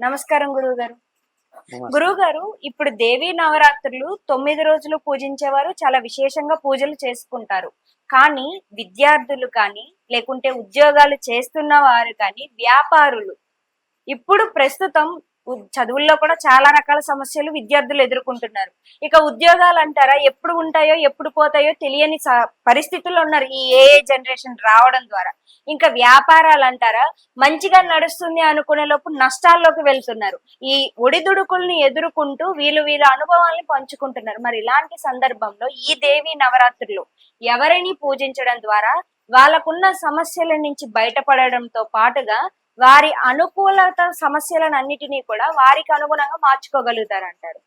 నమస్కారం గురువు గారు గురువు గారు ఇప్పుడు దేవీ నవరాత్రులు తొమ్మిది రోజులు పూజించేవారు చాలా విశేషంగా పూజలు చేసుకుంటారు. కానీ విద్యార్థులు కానీ లేకుంటే ఉద్యోగాలు చేస్తున్న వారు కానీ వ్యాపారులు ఇప్పుడు ప్రస్తుతం చదువుల్లో కూడా చాలా రకాల సమస్యలు విద్యార్థులు ఎదుర్కొంటున్నారు. ఇక ఉద్యోగాలు అంటారా? ఎప్పుడు ఉంటాయో ఎప్పుడు పోతాయో తెలియని పరిస్థితుల్లో ఉన్నారు ఈ ఏ జనరేషన్ రావడం ద్వారా. ఇంకా వ్యాపారాలు అంటారా? మంచిగా నడుస్తుంది అనుకునే లోపు నష్టాల్లోకి వెళ్తున్నారు. ఈ ఒడిదుడుకుల్ని ఎదుర్కొంటూ వీళ్ళు వీళ్ళ అనుభవాల్ని పంచుకుంటున్నారు. మరి ఇలాంటి సందర్భంలో ఈ దేవి నవరాత్రులు ఎవరిని పూజించడం ద్వారా వాళ్ళకున్న సమస్యల నుంచి బయటపడడంతో పాటుగా వారి అనుకూలత సమస్యలను అన్నిటినీ కూడా వారికి అనుగుణంగా మార్చుకోగలుగుతారు అంటారు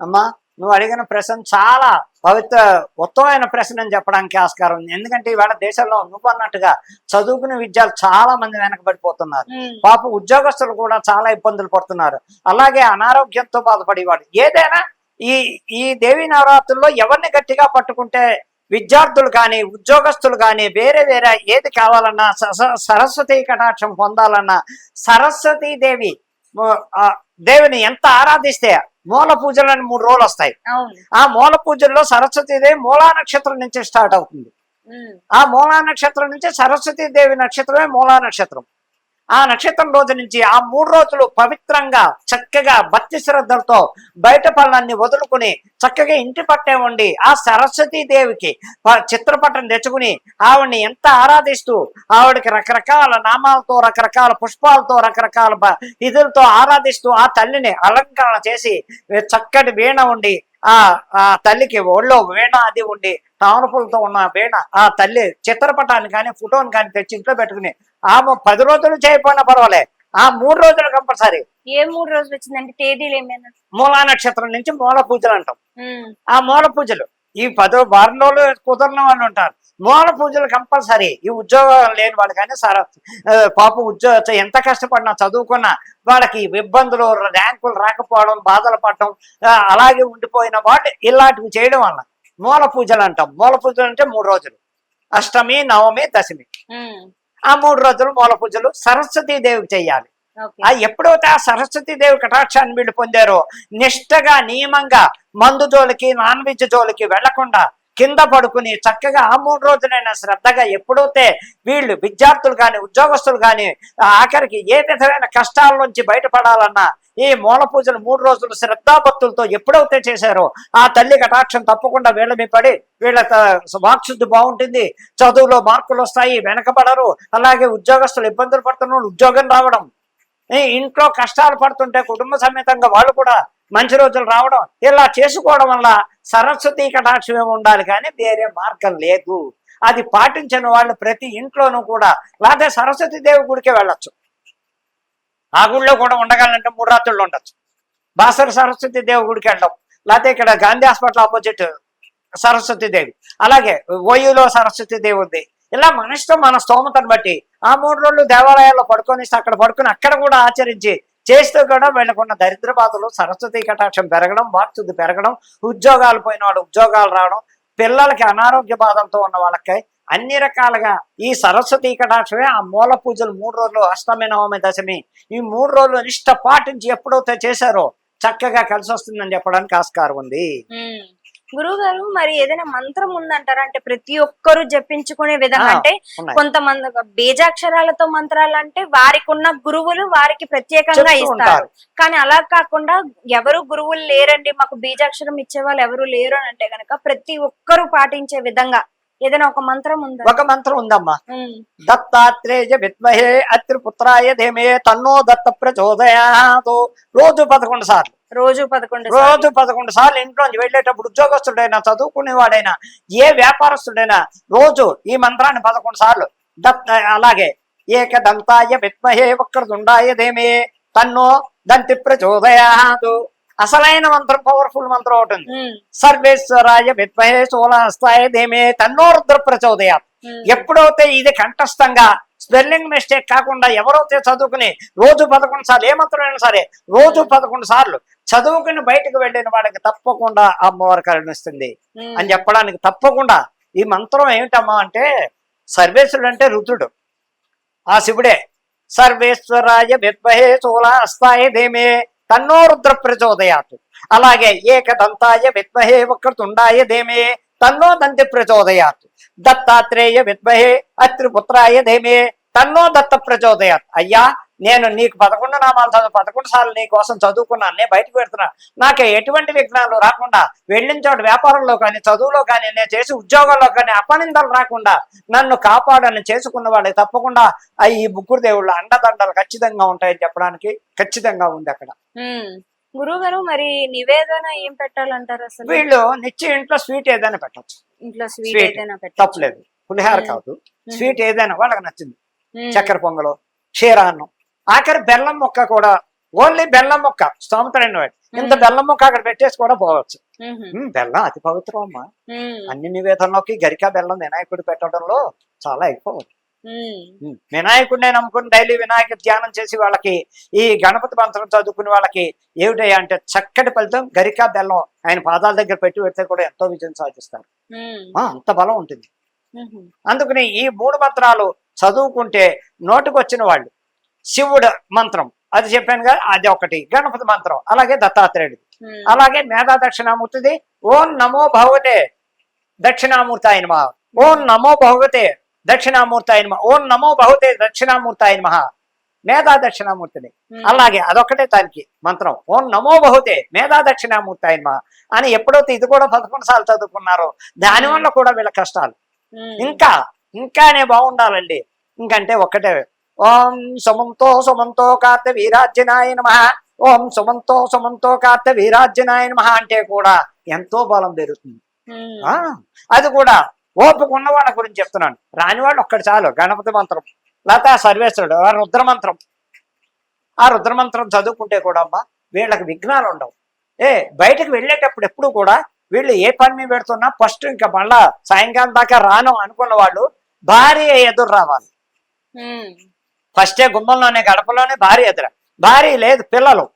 అమ్మా నువ్వు అడిగిన ప్రశ్న చాలా పవిత్ర ఉత్తమమైన ప్రశ్న అని చెప్పడానికి ఆస్కారం ఉంది. ఎందుకంటే ఇవాళ దేశంలో నువ్వు అన్నట్టుగా చదువుకునే విద్యాలు చాలా మంది వెనకబడిపోతున్నారు. పాప ఉద్యోగస్తులు కూడా చాలా ఇబ్బందులు పడుతున్నారు. అలాగే అనారోగ్యంతో బాధపడేవాడు. ఏదైనా ఈ ఈ దేవి నవరాత్రుల్లో ఎవరిని గట్టిగా పట్టుకుంటే విద్యార్థులు కానీ ఉద్యోగస్తులు కానీ వేరే వేరే ఏది కావాలన్నా సరస్వతి కటాక్షం పొందాలన్నా సరస్వతి దేవి దేవిని ఎంత ఆరాధిస్తే మూల పూజలని మూడు రోజులు వస్తాయి. ఆ మూల పూజల్లో సరస్వతి దేవి మూలా నక్షత్రం నుంచి స్టార్ట్ అవుతుంది. ఆ మూలా నక్షత్రం నుంచి సరస్వతి దేవి నక్షత్రమే మూలా నక్షత్రం. ఆ నక్షత్రం రోజు నుంచి ఆ మూడు రోజులు పవిత్రంగా చక్కగా భక్తి శ్రద్ధలతో బయట పనులన్నీ వదులుకుని చక్కగా ఇంటి పట్టే ఉండి ఆ సరస్వతి దేవికి చిత్రపటం తెచ్చుకుని ఆవిడ్ని ఎంత ఆరాధిస్తూ ఆవిడకి రకరకాల నామాలతో రకరకాల పుష్పాలతో రకరకాల ఇదులతో ఆరాధిస్తూ ఆ తల్లిని అలంకరణ చేసి చక్కటి వీణ ఉండి ఆ ఆ తల్లికి ఒళ్ళో వీణ అది ఉండి తామరపులతో ఉన్న వీణ ఆ తల్లి చిత్రపటాన్ని కానీ ఫోటోని కానీ తెచ్చి ఇంట్లో పెట్టుకుని ఆమె పది రోజులు చేయకపోయినా పర్వాలే. ఆ మూడు రోజులు కంపల్సరీ. ఏ మూడు రోజులు వచ్చిందంటే తేదీలు ఏమైనా? మూలా నక్షత్రం నుంచి మూల పూజలు అంటాం. ఆ మూల పూజలు. ఈ పదో వారం రోజులు కుదరని వాళ్ళు ఉంటారు. మూల పూజలు కంపల్సరీ. ఈ ఉద్యోగం లేని వాళ్ళు కానీ సర ఆ, పాప ఉద్యోగ ఎంత కష్టపడినా చదువుకున్నా వాళ్ళకి ఇబ్బందులు ర్యాంకులు రాకపోవడం బాధలు పడటం ఆ, అలాగే ఉండిపోయిన వాళ్ళు ఇలాంటివి చేయడం వల్ల మూల పూజలు అంటాం. మూల పూజలు అంటే మూడు రోజులు. అష్టమి నవమి దశమి. ఆ మూడు రోజులు మూల పూజలు సరస్వతీ దేవికి చెయ్యాలి ఆ ఎప్పుడైతే ఆ సరస్వతి దేవి కటాక్షాన్ని వీళ్ళు పొందారో నిష్టగా నియమంగా మందు జోలికి నాన్ వెజ్ జోలికి వెళ్ళకుండా కింద పడుకుని చక్కగా ఆ మూడు రోజులైనా శ్రద్ధగా ఎప్పుడైతే వీళ్ళు విద్యార్థులు కానీ ఉద్యోగస్తులు కానీ ఆఖరికి ఏ విధమైన కష్టాల నుంచి బయటపడాలన్నా ఈ మూల పూజలు మూడు రోజులు శ్రద్ధాభక్తులతో ఎప్పుడైతే చేశారో ఆ తల్లి కటాక్షం తప్పకుండా వీళ్ళ మీ పడి వీళ్ళ త- వాక్శుద్ధి బాగుంటుంది చదువులో మార్కులు వస్తాయి వెనకబడరు. అలాగే ఉద్యోగస్తులు ఇబ్బందులు పడుతున్నారు ఉద్యోగం రావడం ఇంట్లో కష్టాలు పడుతుంటే కుటుంబ సమేతంగా వాళ్ళు కూడా మంచి రోజులు రావడం ఇలా చేసుకోవడం వల్ల సరస్వతి కటాక్షమే ఉండాలి కానీ వేరే మార్గం లేదు. అది పాటించిన వాళ్ళు ప్రతి ఇంట్లోనూ కూడా లేకపోతే సరస్వతి దేవి గుడికే వెళ్ళొచ్చు. ఆ గుడిలో కూడా ఉండగలంటే మూడు రాత్రులు ఉండొచ్చు. బాసర సరస్వతి దేవి గుడికి వెళ్ళడం లేకపోతే ఇక్కడ గాంధీ హాస్పిటల్ ఆపోజిట్ సరస్వతి దేవి. అలాగే ఓయూలో సరస్వతి దేవి ఉంది. ఇలా మన ఇష్టం మన స్తోమతను బట్టి ఆ మూడు రోజులు దేవాలయాల్లో పడుకొని అక్కడ పడుకొని అక్కడ కూడా ఆచరించి చేస్తూ కూడా వెళ్ళకున్న దరిద్ర బాధలు సరస్వతి కటాక్షం పెరగడం వాక్శుద్ధి పెరగడం ఉద్యోగాలు పోయిన వాళ్ళు ఉద్యోగాలు రావడం పిల్లలకి అనారోగ్య బాధలతో ఉన్న వాళ్ళకి అన్ని రకాలుగా ఈ సరస్వతి కటాక్షమే ఆ మూల పూజలు మూడు రోజులు అష్టమి నవమి దశమి ఈ మూడు రోజులు నిష్ట పాటించి ఎప్పుడైతే చేశారో చక్కగా కలిసి వస్తుందని చెప్పడానికి ఆస్కారం ఉంది. గురువు గారు మరి ఏదైనా మంత్రం ఉందంటారా? అంటే ప్రతి ఒక్కరు జపించుకునే విధంగా అంటే. కొంతమంది బీజాక్షరాలతో మంత్రాలు అంటే వారికి ఉన్న గురువులు వారికి ప్రత్యేకంగా ఇస్తారు. కానీ అలా కాకుండా ఎవరు గురువులు లేరండి మాకు బీజాక్షరం ఇచ్చే వాళ్ళు ఎవరు లేరు అని అంటే గనక ప్రతి ఒక్కరు పాటించే విధంగా ఏదైనా ఒక మంత్రం ఉందా? ఒక మంత్రం ఉందమ్మా. దత్తాత్రేయ విద్మహే అత్రి పుత్రాయ ధీమే తన్నో దత్త ప్రచోదయాదు రోజు పదకొండు సార్లు. రోజు పదకొండు. రోజు పదకొండు సార్లు ఇంట్లోంచి వెళ్ళేటప్పుడు ఉద్యోగస్తుడైనా చదువుకునేవాడైనా ఏ వ్యాపారస్తుడైనా రోజు ఈ మంత్రాన్ని పదకొండు సార్లు. దత్త అలాగే ఏకదంతాయ విద్మహే వక్రదుండాయ ధీమే తన్నో దంతి ప్రచోదయాదు అసలైన మంత్రం పవర్ఫుల్ మంత్రం ఒకటి ఉంది. సర్వేశ్వరాయ విద్మహే సోలాస్తాయ ధీమే తన్నో రుద్ర ప్రచోదయాత్ ఎప్పుడైతే ఇది కంఠస్థంగా స్పెల్లింగ్ మిస్టేక్ కాకుండా ఎవరైతే చదువుకుని రోజు పదకొండు సార్లు ఏ మంత్రమైనా సరే రోజు పదకొండు సార్లు చదువుకుని బయటకు వెళ్ళిన వాడికి తప్పకుండా అమ్మవారు కరుణిస్తుంది. అని చెప్పడానికి తప్పకుండా ఈ మంత్రం ఏమిటమ్మా అంటే సర్వేశ్వరుడు అంటే రుద్రుడు. ఆ శివుడే సర్వేశ్వరాయ విద్మహే శూలాస్తాయ ధీమే తన్నో రుద్ర ప్రచోదయాత్ అలాగే ఏకదంతాయ విద్మహే వక్రతుండాయ ధేమే తన్నో దంతి ప్రచోదయాత్ దత్తాత్రేయ విద్మహే అత్రిపుత్రాయ ధేమే తన్నో దత్త ప్రచోదయాత్ అయ్యా నేను నీకు పదకొండు నామాలు చదువు పదకొండు సార్లు నీ కోసం చదువుకున్నాను నేను బయటకు పెడుతున్నా. నాకు ఎటువంటి విఘ్నాలు రాకుండా వెళ్ళిన చోట వ్యాపారంలో కానీ చదువులో కానీ నేను చేసి ఉద్యోగాల్లో కానీ అపనిందలు రాకుండా నన్ను కాపాడని చేసుకున్న వాళ్ళకి తప్పకుండా ఈ ముగ్గురు దేవుళ్ళ అండదండలు ఖచ్చితంగా ఉంటాయని చెప్పడానికి ఖచ్చితంగా ఉంది అక్కడ. గురువు గారు మరి నివేదన ఏం పెట్టాలంటారు అసలు? వీళ్ళు నిత్య ఇంట్లో స్వీట్ ఏదైనా పెట్టచ్చు. ఇంట్లో స్వీట్. ఏదైనా తప్పలేదు. పులిహార. కాదు. స్వీట్ ఏదైనా వాళ్ళకి నచ్చింది. చక్కెర పొంగలు క్షీరాన్నం ఆఖరి బెల్లం ముక్క కూడా ఓన్లీ బెల్లం ముక్క స్తోమతరైన వాడు ఇంత. బెల్లం ముక్క అక్కడ పెట్టేసి కూడా పోవచ్చు. బెల్లం అతి పవిత్రం అమ్మా. అన్ని నివేదనలోకి గరికా బెల్లం వినాయకుడు పెట్టడంలో చాలా ఎక్కువ వినాయకుడినే నమ్ముకుని డైలీ వినాయక ధ్యానం చేసి వాళ్ళకి ఈ గణపతి మంత్రం చదువుకునే వాళ్ళకి ఏమిటయ్యా అంటే చక్కటి ఫలితం గరికా బెల్లం ఆయన పాదాల దగ్గర పెట్టి పెడితే కూడా ఎంతో విజయం సాధిస్తారు. అంత బలం ఉంటుంది. అందుకని ఈ మూడు మంత్రాలు చదువుకుంటే నోటికొచ్చిన వాళ్ళు శివుడు మంత్రం. అది చెప్పాను కదా అది ఒకటి. గణపతి మంత్రం. అలాగే దత్తాత్రేయుడు అలాగే మేధా దక్షిణామూర్తిది. ఓం నమో భగవతే దక్షిణామూర్తి ఆయన మహా ఓం నమో భగవతే దక్షిణామూర్తి ఆయన ఓం నమో భగవతే దక్షిణామూర్తి ఆయన మహా మేధా దక్షిణామూర్తిని అలాగే అదొక్కటే దానికి మంత్రం. ఓం నమో బహుతే మేధా దక్షిణామూర్తి ఆయన మహా అని ఎప్పుడైతే ఇది కూడా పదకొండు సార్లు చదువుకున్నారో. దానివల్ల కూడా వీళ్ళ కష్టాలు. ఇంకా ఇంకానే బాగుండాలండి. ఇంకంటే ఒక్కటే ఓం సుమంతో సుమంతో కార్త వీరాజ్యనాయ నమ. ఓం సుమంతో సుమంతో కార్త వీరాజ్యనాయ నమ అంటే కూడా ఎంతో బలం పెరుగుతుంది. అది కూడా ఓపిక ఉన్న వాళ్ళ గురించి చెప్తున్నాను. రాని వాళ్ళు ఒక్కటి చాలు. గణపతి మంత్రం లేకపోతే ఆ సర్వేశ్వరుడు ఆ రుద్ర మంత్రం. ఆ రుద్ర మంత్రం చదువుకుంటే కూడా అమ్మా వీళ్ళకి విఘ్నాలు ఉండవు. ఏ బయటకు వెళ్ళేటప్పుడు ఎప్పుడు కూడా వీళ్ళు ఏ పని మీద పెడుతున్నా ఫస్ట్ ఇంకా మళ్ళా సాయంకాలం దాకా రాను అనుకున్న వాళ్ళు భార్య ఎదురు రావాలి. ఫస్టే గుమ్మంలోనే గడపలోనే భార్య ఎదుర భార్య లేదు పిల్లలు.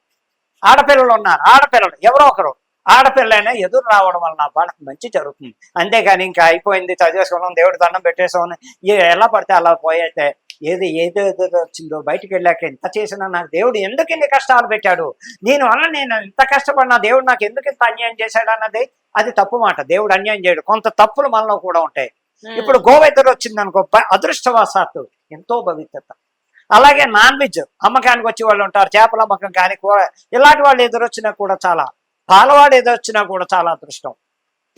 ఆడపిల్లలు ఉన్నారు ఆడపిల్లలు. ఎవరో ఒకరు. ఆడపిల్లైనా ఎదురు రావడం వలన వాళ్ళకి మంచి జరుగుతుంది. అంతేగాని ఇంకా అయిపోయింది చదివేసుకున్నాం దేవుడి దండం పెట్టేసాం ఎలా పడితే అలా పోయితే ఏది ఏదో ఏదో వచ్చిందో బయటికి వెళ్ళాక ఎంత చేసినా నాకు దేవుడు ఎందుకు ఇన్ని కష్టాలు పెట్టాడు? దీని వల్ల నేను ఇంత కష్టపడినా దేవుడు నాకు ఎందుకు ఇంత అన్యాయం చేశాడు అన్నది? అది తప్పు మాట. దేవుడు అన్యాయం చేయడు. కొంత తప్పులు మనలో కూడా ఉంటాయి. ఇప్పుడు గోవెద్దరు వచ్చింది అనుకో బ- అదృష్టవశాత్తు ఎంతో పవిత్రత. అలాగే నాన్ వెజ్ అమ్మకానికి వచ్చే వాళ్ళు ఉంటారు చేపల అమ్మకం కానీ కూర ఇలాంటి వాళ్ళు ఎదురొచ్చినా కూడా చాలా పాలవాడు ఎదురొచ్చినా కూడా చాలా అదృష్టం.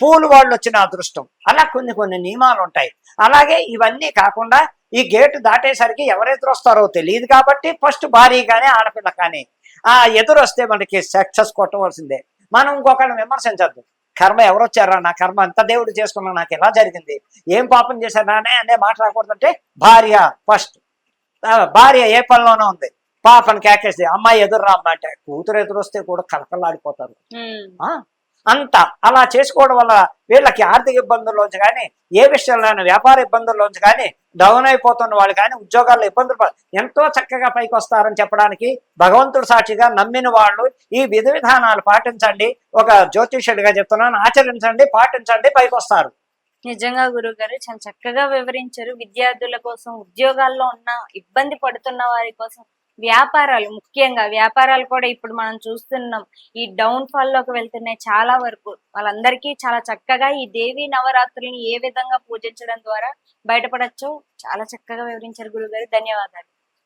పూలు వాళ్ళు వచ్చిన అదృష్టం. అలా కొన్ని కొన్ని నియమాలు ఉంటాయి. అలాగే ఇవన్నీ కాకుండా ఈ గేటు దాటేసరికి ఎవరు వస్తారో తెలియదు కాబట్టి ఫస్ట్ భారీ కానీ ఆడపిల్ల కానీ ఆ ఎదురు వస్తే మనకి సక్సెస్ కొట్టవలసిందే. మనం ఇంకొకళ్ళని విమర్శించద్దు. కర్మ ఎవరు వచ్చారా నా కర్మ అంత దేవుడు చేసుకున్నా నాకు ఎలా జరిగింది. ఏం పాపం చేశారా అనే మాట రాకూడదంటే భార్య ఫస్ట్. భార్య ఏ పనిలోనో ఉంది. పాపని కేకేసి అమ్మాయి ఎదురు రామ్మ అంటే కూతురు ఎదురు వస్తే కూడా కలకలాడిపోతారు. అంత. అలా చేసుకోవడం వల్ల వీళ్ళకి ఆర్థిక ఇబ్బందుల్లోంచి కానీ ఏ విషయంలోనైనా వ్యాపార ఇబ్బందుల్లోంచి కానీ డౌన్ అయిపోతున్న వాళ్ళు కానీ ఉద్యోగాల్లో ఇబ్బందులు ఎంతో చక్కగా పైకి వస్తారని చెప్పడానికి భగవంతుడు సాక్షిగా నమ్మిన వాళ్ళు ఈ విధి విధానాలు పాటించండి. ఒక జ్యోతిష్యుడిగా చెప్తున్నాను ఆచరించండి పాటించండి పైకి వస్తారు నిజంగా గురుగారు చాలా చక్కగా వివరించారు. విద్యార్థుల కోసం ఉద్యోగాల్లో ఉన్న ఇబ్బంది పడుతున్న వారి కోసం వ్యాపారాలు ముఖ్యంగా వ్యాపారాలు కూడా ఇప్పుడు మనం చూస్తున్నాం. ఈ డౌన్ ఫాల్లోకి వెళ్తున్నాయి చాలా వరకు. వాళ్ళందరికీ చాలా చక్కగా ఈ దేవి నవరాత్రుల్ని ఏ విధంగా పూజించడం ద్వారా బయటపడచ్చో చాలా చక్కగా వివరించారు గురుగారు. ధన్యవాదాలు.